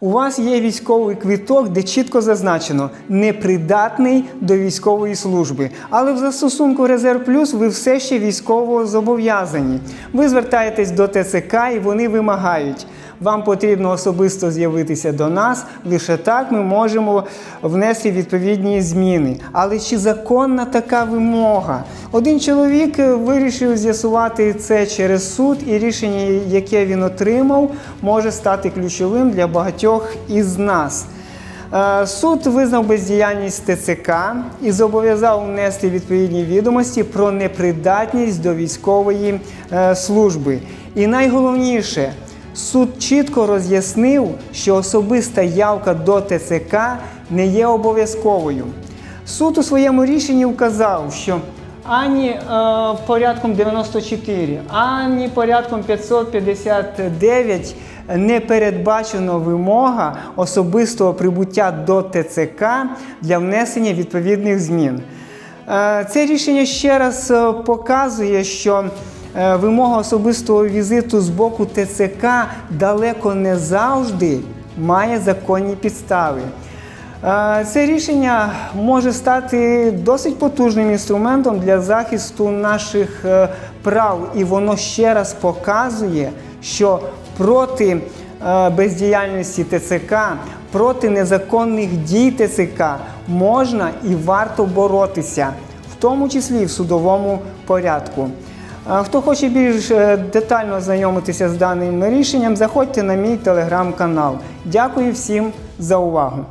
У вас є військовий квиток, де чітко зазначено непридатний до військової служби. Але в застосунку Резерв Плюс ви все ще військово зобов'язані. Ви звертаєтесь до ТЦК і вони вимагають. Вам потрібно особисто з'явитися до нас. Лише так ми можемо внести відповідні зміни. Але чи законна така вимога? Один чоловік е, вирішив з'ясувати це через суд, і рішення, яке він отримав, може стати ключовим для багатьох із нас. Е, Суд визнав бездіяльність ТЦК і зобов'язав внести відповідні відомості про непридатність до військової е, служби. І найголовніше, суд чітко роз'яснив, що особиста явка до ТЦК не є обов'язковою. Суд у своєму рішенні вказав, що ані е, порядком 94, ані порядком 559 не передбачено вимога особистого прибуття до ТЦК для внесення відповідних змін. Е, Це рішення ще раз е, показує, що вимога особистого візиту з боку ТЦК далеко не завжди має законні підстави. Е, Це рішення може стати досить потужним інструментом для захисту наших е, прав, і воно ще раз показує, що проти е, бездіяльності ТЦК, проти незаконних дій ТЦК можна і варто боротися, в тому числі і в судовому порядку. Хто хоче більш е, детально ознайомитися з даним рішенням, заходьте на мій телеграм-канал. Дякую всім за увагу.